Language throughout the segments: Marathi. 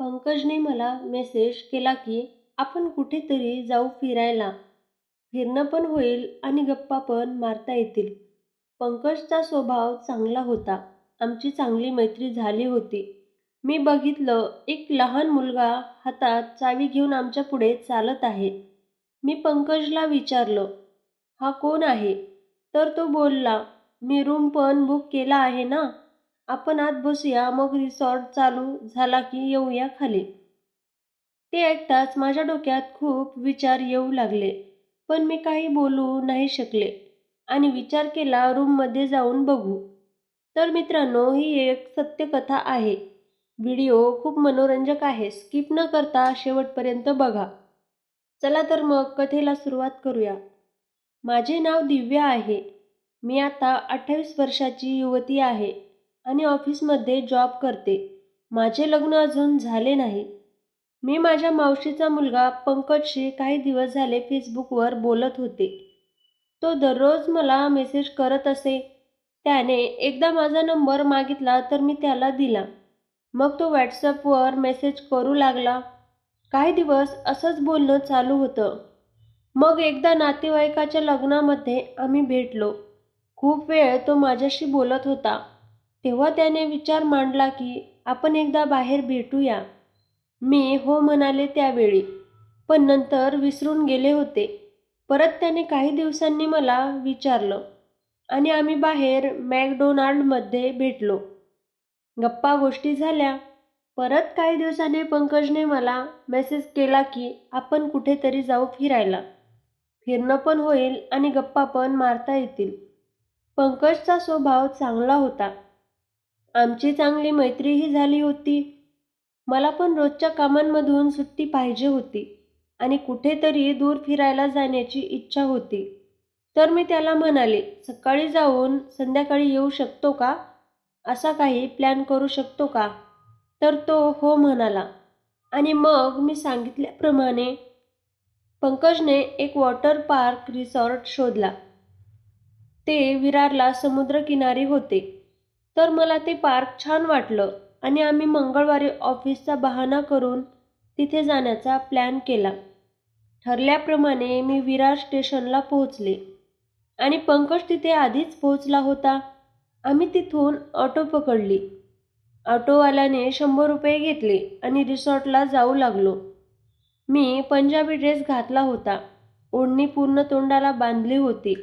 पंकजने मला मेसेज केला की आपण कुठेतरी जाऊ फिरायला. फिरणं पण होईल आणि गप्पा पण मारता येतील. पंकजचा स्वभाव चांगला होता. आमची चांगली मैत्री झाली होती. मी बघितलं एक लहान मुलगा हातात चावी घेऊन आमच्या पुढे चालत आहे. मी पंकजला विचारलं, हा कोण आहे? तर तो बोलला, मी रूम पण बुक केला आहे ना. आपण आत बसूया मग रिसॉर्ट चालू झाला की येऊया खाली. ते ऐकताच माझ्या डोक्यात खूप विचार येऊ लागले. पण मी काही बोलू नाही शकले आणि विचार केला रूममध्ये जाऊन बघू. तर मित्रांनो ही एक सत्यकथा आहे. व्हिडिओ खूप मनोरंजक आहे. स्किप न करता शेवटपर्यंत बघा. चला तर मग कथेला सुरुवात करूया. माझे नाव दिव्या आहे. मी आता अठ्ठावीस वर्षाची युवती आहे आणि ऑफिसमध्ये जॉब करते. माझे लग्न अजून झाले नाही. मी माझ्या मावशीचा मुलगा पंकजशी काही दिवस झाले फेसबुकवर बोलत होते. तो दररोज मला मेसेज करत असे. त्याने एकदा माझा नंबर मागितला तर मी त्याला दिला. मग तो व्हॉट्सअपवर मेसेज करू लागला. काही दिवस असंच बोलणं चालू होतं. मग एकदा नातेवाईकाच्या लग्नामध्ये आम्ही भेटलो. खूप वेळ तो माझ्याशी बोलत होता. तेव्हा त्याने विचार मांडला की आपण एकदा बाहेर भेटूया. मी हो म्हणाले त्यावेळी, पण नंतर विसरून गेले होते. परत त्याने काही दिवसांनी मला विचारलं आणि आम्ही बाहेर मॅकडोनाल्डमध्ये भेटलो. गप्पा गोष्टी झाल्या. परत काही दिवसांनी पंकजने मला मेसेज केला की आपण कुठेतरी जाऊ फिरायला. फिरणं पण होईल आणि गप्पा पण मारता येतील. पंकजचा स्वभाव चांगला होता. आमची चांगली मैत्रीही झाली होती. मला पण रोजच्या कामांमधून सुट्टी पाहिजे होती आणि कुठेतरी दूर फिरायला जाण्याची इच्छा होती. तर मी त्याला म्हणाले, सकाळी जाऊन संध्याकाळी येऊ शकतो का? असा काही प्लॅन करू शकतो का? तर तो हो म्हणाला आणि मग मी सांगितल्याप्रमाणे पंकजने एक वॉटर पार्क रिसॉर्ट शोधला. ते विरारला समुद्रकिनारी होते. तर मला ते पार्क छान वाटलं आणि आम्ही मंगळवारी ऑफिसचा बहाणा करून तिथे जाण्याचा प्लॅन केला. ठरल्याप्रमाणे मी विरार स्टेशनला पोहोचले आणि पंकज तिथे आधीच पोहोचला होता. आम्ही तिथून ऑटो पकडली. ऑटोवाल्याने शंभर रुपये घेतले आणि रिसॉर्टला जाऊ लागलो. मी पंजाबी ड्रेस घातला होता. ओढणी पूर्ण तोंडाला बांधली होती,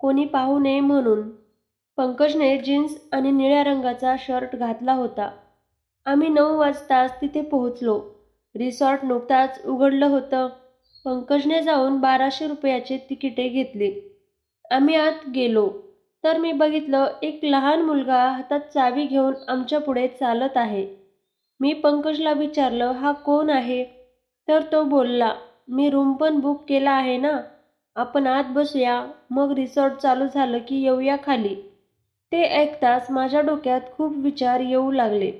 कोणी पाहू नये म्हणून. पंकजने जीन्स आणि निळ्या रंगाचा शर्ट घातला होता. आम्ही नऊ वाजताच तिथे पोहोचलो. रिसॉर्ट नुकताच उघडलं होतं. पंकजने जाऊन बाराशे रुपयाचे तिकिटे घेतली. आम्ही आत गेलो तर मी बघितलं एक लहान मुलगा हातात चावी घेऊन आमच्या पुढे चालत आहे. मी पंकजला विचारलं, हा कोण आहे? तर तो बोलला, मी रूम पण बुक केला आहे ना. आपण आत बसूया मग रिसॉर्ट चालू झालं की येऊया खाली. ते ऐकताच माझ्या डोक्यात खूप विचार येऊ लागले.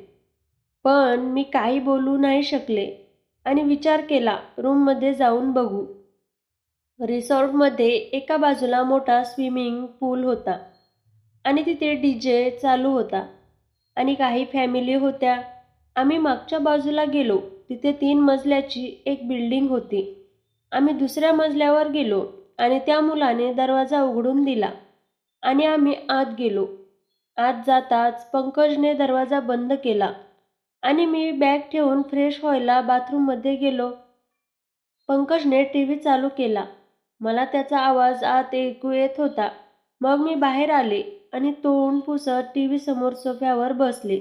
पण मी काही बोलू नाही शकले आणि विचार केला रूममध्ये जाऊन बघू. रिसॉर्टमध्ये एका बाजूला मोठा स्विमिंग पूल होता आणि तिथे डी जे चालू होता आणि काही फॅमिली होत्या. आम्ही मागच्या बाजूला गेलो. तिथे तीन मजल्याची एक बिल्डिंग होती. आम्ही दुसऱ्या मजल्यावर गेलो आणि त्या मुलाने दरवाजा उघडून दिला आणि आम्ही आत गेलो. आत जाताच पंकजने दरवाजा बंद केला आणि मी बॅग ठेवून फ्रेश व्हायला बाथरूममध्ये गेलो. पंकजने टी व्ही चालू केला. मला त्याचा आवाज आत ऐकू येत होता. मग मी बाहेर आले आणि तोंड पुसत टी व्ही समोर सोफ्यावर बसले.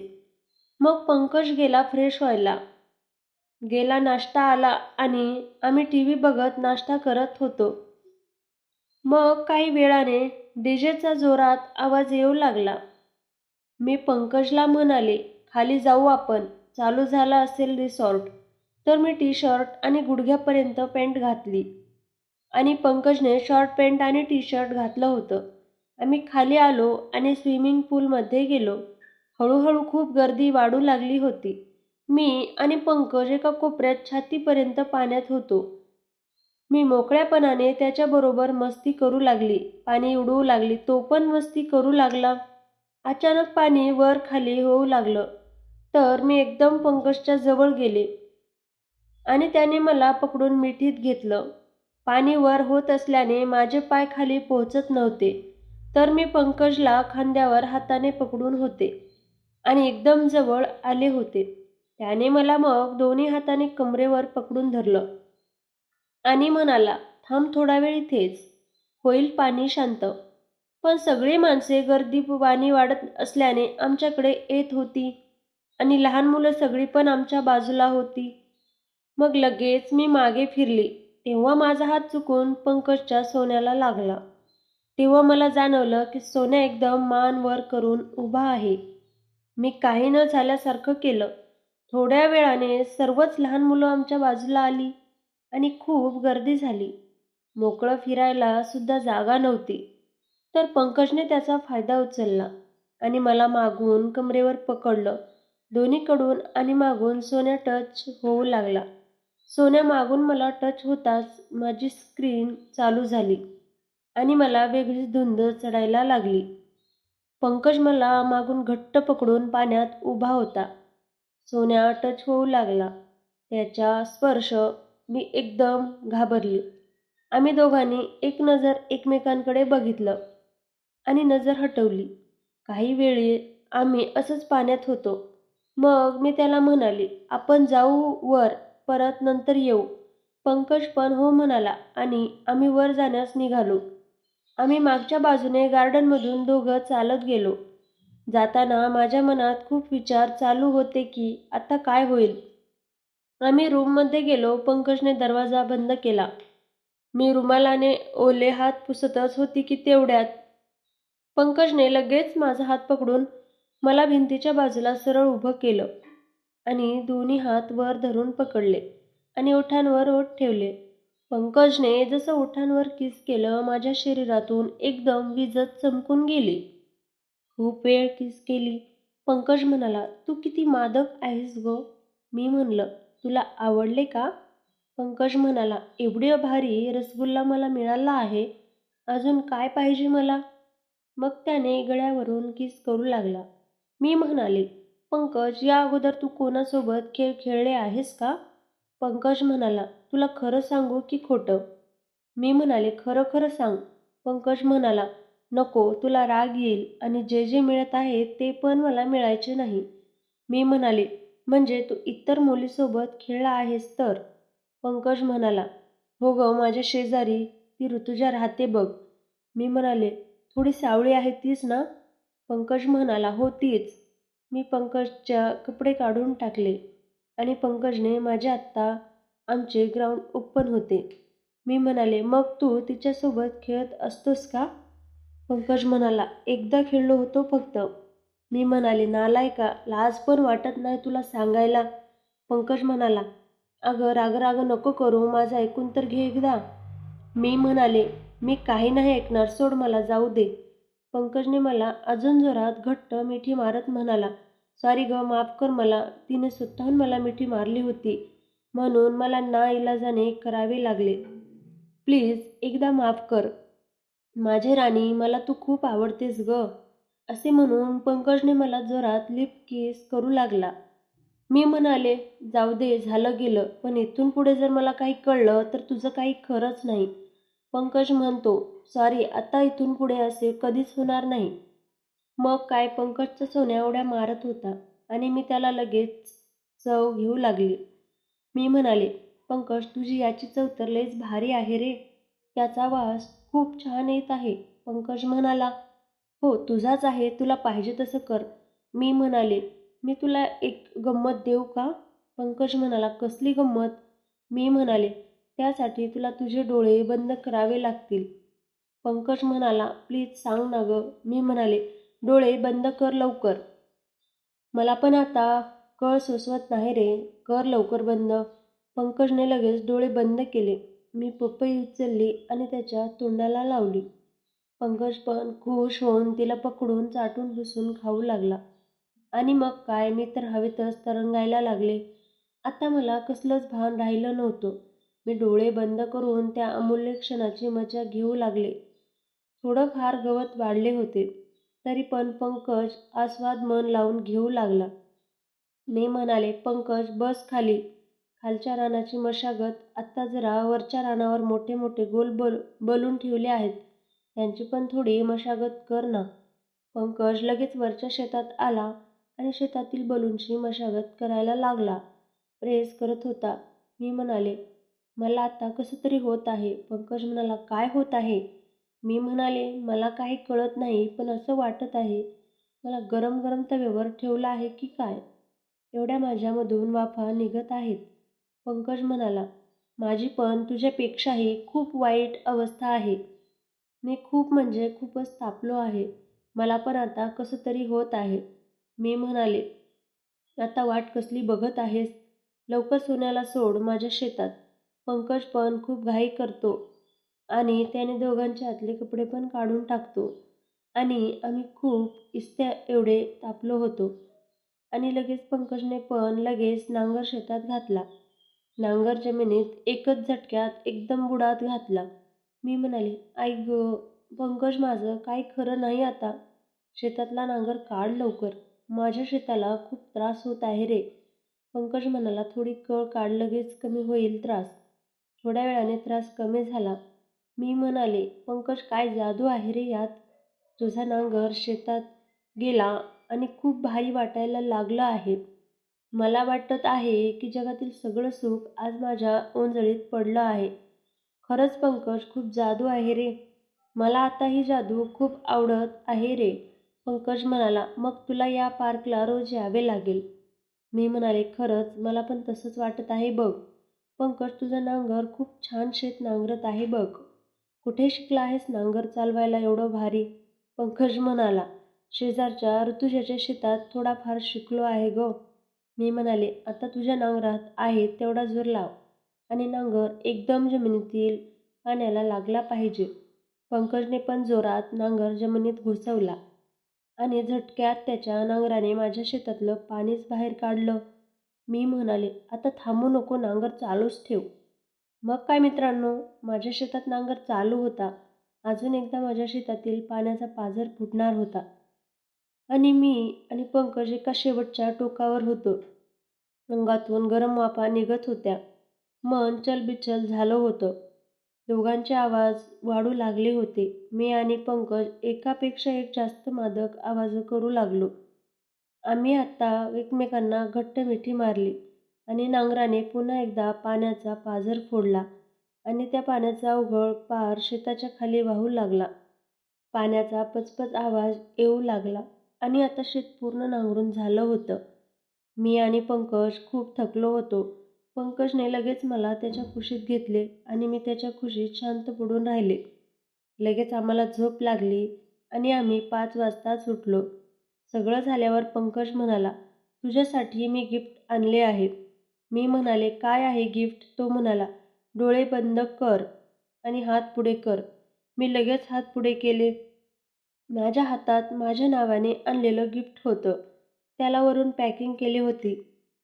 मग पंकज गेला फ्रेश व्हायला. गेला नाश्ता आला आणि आम्ही टी व्ही बघत नाश्ता करत होतो. मग काही वेळाने डीजेचा जोरात आवाज येऊ लागला. मी पंकजला म्हणाले, खाली जाऊ आपण. चालू झाला असेल रिसॉर्ट. तर मी टी शर्ट आणि गुडघ्यापर्यंत पॅन्ट घातली आणि पंकजने शॉर्ट पॅन्ट आणि टी शर्ट घातलं होतं. आम्ही खाली आलो आणि स्विमिंग पूलमध्ये गेलो. हळूहळू खूप गर्दी वाढू लागली होती. मी आणि पंकज एका कोपऱ्यात छातीपर्यंत पाण्यात होतो. मी मोकळ्यापणाने त्याच्याबरोबर मस्ती करू लागली. पाणी उडवू लागली. तो पण मस्ती करू लागला. अचानक पाणी वर खाली होऊ लागलं. तर मी एकदम पंकजच्या जवळ गेले आणि त्याने मला पकडून मिठीत घेतलं. पाणी वर होत असल्याने माझे पाय खाली पोहोचत नव्हते तर मी पंकजला खांद्यावर हाताने पकडून होते आणि एकदम जवळ आले होते. त्याने मला मग दोन्ही हाताने कमरेवर पकडून धरलं आणि म्हणाला थांब थोडा वेळ इथेच. होईल पाणी शांत. पण सगळी माणसे गर्दी पाणी वाढत असल्याने आमच्याकडे येत होती. आणि लहान मुलं सगळी पण आमच्या बाजूला होती. मग लगेच मी मागे फिरली. तेव्हा माझा हात चुकून पंकजच्या सोन्याला लागला. तेव्हा मला जाणवलं की सोन्या एकदम मान वर करून उभा आहे. मी काही न झाल्यासारखं केलं. थोड्या वेळाने सर्वच लहान मुलं आमच्या बाजूला आली आणि खूप गर्दी झाली. मोकळं फिरायला सुद्धा जागा नव्हती. तर पंकजने त्याचा फायदा उचलला आणि मला मागून कमरेवर पकडलं. दोन्हीकडून आणि मागून सोन्या टच होऊ लागला. सोन्या मागून मला टच होताच माझी स्क्रीन चालू झाली आणि मला वेगळीच धुंद चढायला लागली. पंकज मला मागून घट्ट पकडून पाण्यात उभा होता. सोन्या टच होऊ लागला. त्याच्या स्पर्श मी एकदम घाबरली. आम्ही दोघांनी एक नजर एकमेकांकडे बघितलं. आणि नजर हटवली. काही वेळी आम्ही असंच पाण्यात होतो. मग मी त्याला म्हणाले आपण जाऊ वर परत नंतर येऊ. पंकज पण हो म्हणाला आणि आम्ही वर जाण्यास निघालो. आम्ही मागच्या बाजूने गार्डनमधून दोघं चालत गेलो. जाताना माझ्या मनात खूप विचार चालू होते की आता काय होईल. आम्ही रूममध्ये गेलो पंकजने दरवाजा बंद केला. मी रुमालाने ओले हात पुसतच होती की तेवढ्यात पंकजने लगेच माझा हात पकडून मला भिंतीच्या बाजूला सरळ उभं केलं आणि दोन्ही हात वर धरून पकडले आणि ओठांवर ओठ ठेवले. पंकजने जसं ओठांवर किस केलं माझ्या शरीरातून एकदम विजत चमकून गेली. खूप वेळ किस केली. पंकज म्हणाला तू किती मादक आहेस गो. मी म्हणलं तुला आवडले का? पंकज म्हणाला एवढी भारी रसगुल्ला मला मिळाला आहे. अजून काय पाहिजे मला? मग त्याने गळ्यावरून किस करू लागला. मी म्हणाले पंकज या अगोदर तू कोणासोबत खेळ खेळले आहेस का? पंकज म्हणाला तुला खरं सांगू की खोटं? मी म्हणाले खरं खरं सांग. पंकज म्हणाला नको तुला राग येईल आणि जे जे मिळत आहे ते पण मला मिळायचे नाही. मी म्हणाले म्हणजे तू इतर मुलीसोबत खेळला आहेस तर? पंकज म्हणाला हो ग माझ्या शेजारी ती ऋतुजा राहते बघ. मी म्हणाले थोडी सावळी आहे तीच ना? पंकज म्हणाला हो तीच. मी पंकजच्या कपडे काढून टाकले आणि पंकजने माझ्या आत्ता आमचे ग्राउंड ओपन होते. मी म्हणाले मग तू तिच्यासोबत खेळत असतोस का? पंकज म्हणाला एकदा खेळलो होतो फक्त. मी म्हणाले नालाय का? लाज पण वाटत नाही तुला सांगायला. पंकज म्हणाला अगं राग राग नको करू माझं ऐकून तर घे एकदा. मी म्हणाले मी काही नाही ऐकणार सोड मला जाऊ दे. पंकजने मला अजून जोरात घट्ट मिठी मारत म्हणाला सॉरी ग माफ कर मला. तिने स्वतःहून मला मिठी मारली होती. म्हणून मला ना इलाजाने करावे लागले. प्लीज एकदा माफ कर. माझे राणी मला तू खूप आवडतेस ग. असे म्हणून पंकजने मला जोरात लिप किस करू लागला. मी म्हणाले जाऊ दे झालं गेलं. पण इथून पुढे जर मला काही कळलं तर तुझं काही खरंच नाही. पंकज म्हणतो सॉरी आता इथून पुढे असे कधीच होणार नाही. मग काय पंकजचा सोन्या उड्या मारत होता आणि मी त्याला लगेच चव घेऊ लागली. मी म्हणाले पंकज तुझी याची चव तर लईच भारी आहे रे. त्याचा वास खूप छान येत आहे. पंकज म्हणाला हो तुझाच आहे तुला पाहिजे तसं कर. मी म्हणाले मी तुला एक गंमत देऊ का? पंकज म्हणाला कसली गंमत? मी म्हणाले त्यासाठी तुला तुझे डोळे बंद करावे लागतील. पंकज म्हणाला प्लीज सांग ना गं. मी म्हणाले डोळे बंद कर लवकर. मला पण आता कळ सोसवत नाही रे कर लवकर बंद. पंकजने लगेच डोळे बंद केले. मी पपई उचलली आणि त्याच्या तोंडाला लावली. पंकज पण खुश होऊन तिला पकडून चाटून बसून खाऊ लागला. आणि मग काय मी तर हवेतच तरंगायला लागले. आता मला कसलंच भान राहिलं नव्हतं. मी डोळे बंद करून त्या अमूल्य क्षणाची मजा घेऊ लागले. थोडं फार गवत वाढले होते तरी पण पंकज आस्वाद मन लावून घेऊ लागला. मी म्हणाले पंकज बस खाली. खालच्या रानाची मशागत आत्ता जरा वरच्या रानावर मोठे मोठे गोल बल बलून ठेवले आहेत. त्यांची पण थोडी मशागत कर ना. पंकज लगेच वरच्या शेतात आला आणि शेतातील बलूनची मशागत करायला लागला. प्रेस करत होता. मी म्हणाले मला आता कसं तरी होत आहे. पंकज म्हणाला काय होत आहे? मी म्हणाले मला काही कळत नाही पण असं वाटत आहे. मला गरम गरम तव्यावर ठेवलं आहे की काय? एवढ्या माझ्यामधून वाफा निघत आहेत. पंकज म्हणाला माझी पण तुझ्यापेक्षाही खूप वाईट अवस्था आहे. मी खूप म्हणजे खूपच तापलो आहे. मला पण आता कसं तरी होत आहे. मी म्हणाले आता वाट कसली बघत आहेस? लवकर सोन्याला सोड माझ्या शेतात. पंकज पण खूप घाई करतो आणि त्याने दोघांचे आतले कपडे पण काढून टाकतो. आणि आम्ही खूप इस्त्या एवढे तापलो होतो. आणि लगेच पंकजने पण लगेच नांगर शेतात घातला. नांगर जमिनीत एकच झटक्यात एकदम बुडात घातला. मी म्हणाले आई ग पंकज माझं काही खरं नाही आता. शेतातला नांगर काढ लवकर. माझ्या शेताला खूप त्रास होत आहे रे. पंकज म्हणाला थोडी कळ काढ लगेच कमी होईल त्रास. थोड्या वेळाने त्रास कमी झाला. मी म्हणाले पंकज काय जादू आहे रे यात? तुझा नांगर शेतात गेला आणि खूप भारी वाटायला लागलं आहे. मला वाटत आहे की जगातील सगळं सुख आज माझ्या ओंजळीत पडलं आहे. खरंच पंकज खूप जादू आहे रे. मला आता ही जादू खूप आवडत आहे रे पंकज म्हणाला. मग तुला या पार्कला रोज यावे लागेल. मी म्हणाले खरंच मला पण तसंच वाटत आहे बघ. पंकज तुझं नांगर खूप छान शेत नांगरत आहे बघ. कुठे शिकला आहेस नांगर चालवायला एवढं भारी? पंकज म्हणाला. शेजारच्या ऋतुजाच्या शेतात थोडाफार शिकलो आहे ग. मी म्हणाले आता तुझ्या नांगरात आहे तेवढा जोर लाव. आणि नांगर एकदम जमिनीतील पाण्याला लागला पाहिजे. पंकजने पण जोरात नांगर जमिनीत घुसवला. आणि झटक्यात त्याच्या नांगराने माझ्या शेतातलं पाणीच बाहेर काढलं. मी म्हणाले आता थांबू नको नांगर चालूच ठेव. मग काय मित्रांनो माझ्या शेतात नांगर चालू होता. अजून एकदा माझ्या शेतातील पाण्याचा पाझर फुटणार होता. आणि मी आणि पंकज एका शेवटच्या टोकावर होतो. अंगातून गरम वाफा निघत होत्या. मन चलबिचल झालं होतं. दोघांचे आवाज वाढू लागले होते. मी आणि पंकज एकापेक्षा एक जास्त मादक आवाज करू लागलो. आम्ही आत्ता एकमेकांना घट्ट मिठी मारली आणि नांगराने पुन्हा एकदा पाण्याचा पाझर फोडला आणि त्या पाण्याचा उघळ पार शेताच्या खाली वाहू लागला. पाण्याचा पचपच आवाज येऊ लागला आणि आता शेत पूर्ण नांगरून झालं होतं. मी आणि पंकज खूप थकलो होतो. पंकजने लगेच मला त्याच्या खुशीत घेतले आणि मी त्याच्या खुशीत शांत पडून राहिले. लगेच आम्हाला झोप लागली आणि आम्ही पाच वाजताच उठलो. सगळं झाल्यावर पंकज म्हणाला तुझ्यासाठी मी गिफ्ट आणले आहे. मी म्हणाले काय आहे गिफ्ट? तो म्हणाला डोळे बंद कर आणि हात पुढे कर. मी लगेच हात पुढे केले. माझ्या हातात माझ्या नावाने आणलेलं गिफ्ट होतं. त्याला वरून पॅकिंग केली होती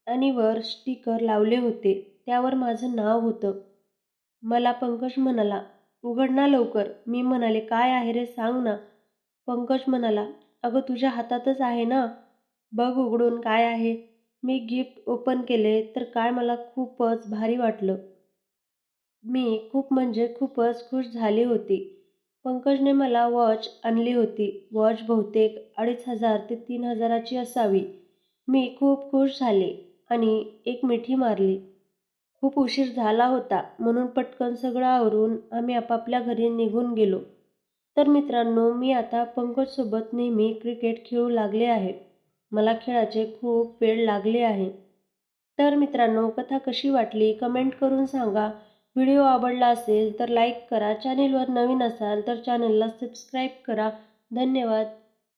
आणि वर स्टिकर लावले होते. त्यावर माझं नाव होतं. मला पंकज म्हणाला उघड ना लवकर. मी म्हणाले काय आहे रे? सांग ना. पंकज म्हणाला अगं तुझ्या हातातच आहे ना. बघ उघडून काय आहे. मी गिफ्ट ओपन केले तर काय मला खूपच भारी वाटलं. मी खूप म्हणजे खूपच खुश झाली होती. पंकजने मला वॉच आणली होती. वॉच बहुतेक अडीच हजार ते तीन हजाराची असावी. मी खूप खुश झाले आणि एक मिठी मारली. खूप उशीर झाला होता म्हणून पटकन सगळं आवरून आम्ही आपापल्या घरी निघून गेलो. तर मित्रांनो मी आता पंकजसोबत नेहमी क्रिकेट खेळू लागले आहे. मला खेळाचे खूप वेळ लागले आहे. तर मित्रांनो कथा कशी वाटली कमेंट करून सांगा. व्हिडिओ आवडला असेल तर लाईक करा. चॅनेलवर नवीन असाल तर चॅनलला सबस्क्राईब करा. धन्यवाद.